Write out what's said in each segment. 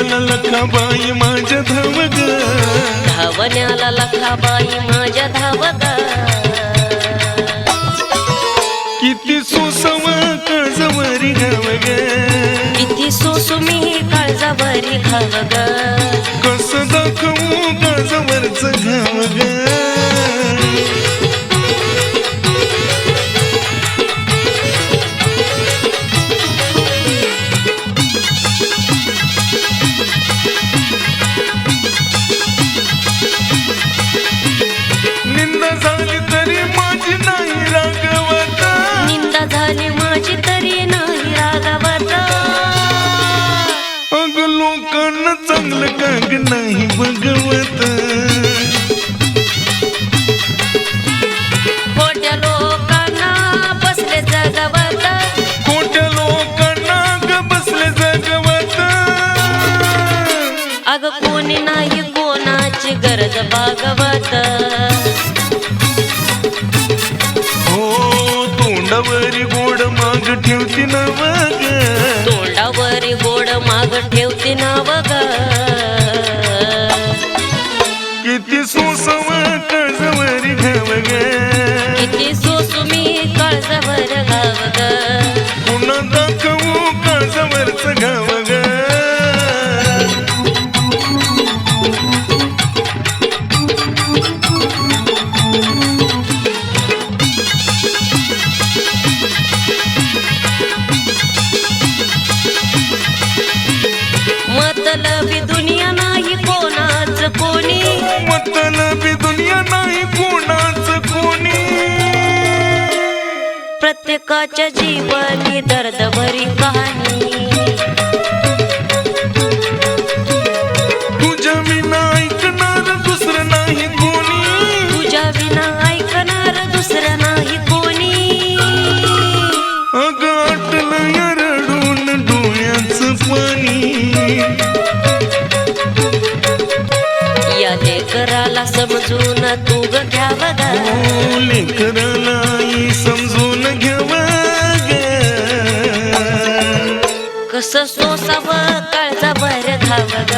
धावण्याला लखाबाई माझ्या धाव ग धावण्याला लखाबाई माझ्या धावग. किती सुसव काजवरी घाव ग किती सोसुमी काळजावरी घावग कस दाखवू काजवरच घाव नाही खोट्या लोकांना बसले जगवत. खोट्या लोकांना ग बसले जगवत. अग कोणी नाही कोणाची गरज भागवत. हो तोंडावरी गोड माग ठेवती ना बघ तोंडावरी गोड माग ठेवते नाव ग मतलबी दुनिया नाही कोणाच कोणी. प्रत्येकाच्या जीवनी दर्द भरी कहाणी समजून तू ग. घ्याव आई समजून घ्याव कस सोसाव काळजा भर घाव ग.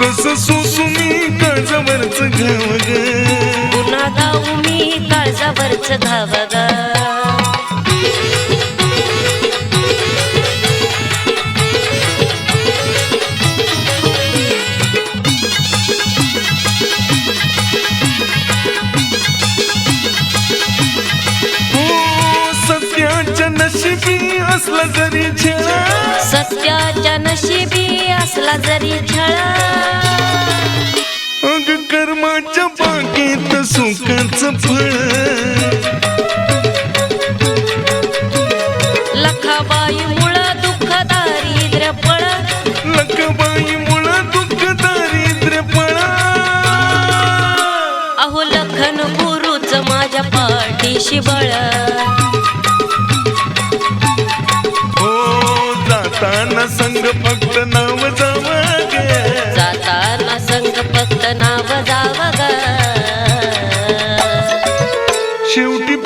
कसं सोसू मी काळजावरच घाव ग. पुन्हा गाऊ मी काळजावरच घाव ग. असला जरी छळा. सत्याच्या नशिबी असला जरी छळा. अग कर्माच्या बागेत सुखाचं फळ. लखाबाई मुळ दुःख दारिद्र्य पळ. लकबाई मुळा दुःख दारिद्र्य पळा. अहो लखन गुरुच माझ्या पाठीशी बळ. जाताना संग फक्त नाव जाव ग. जाताना संग फक्त नाव जाव ग. शेवटी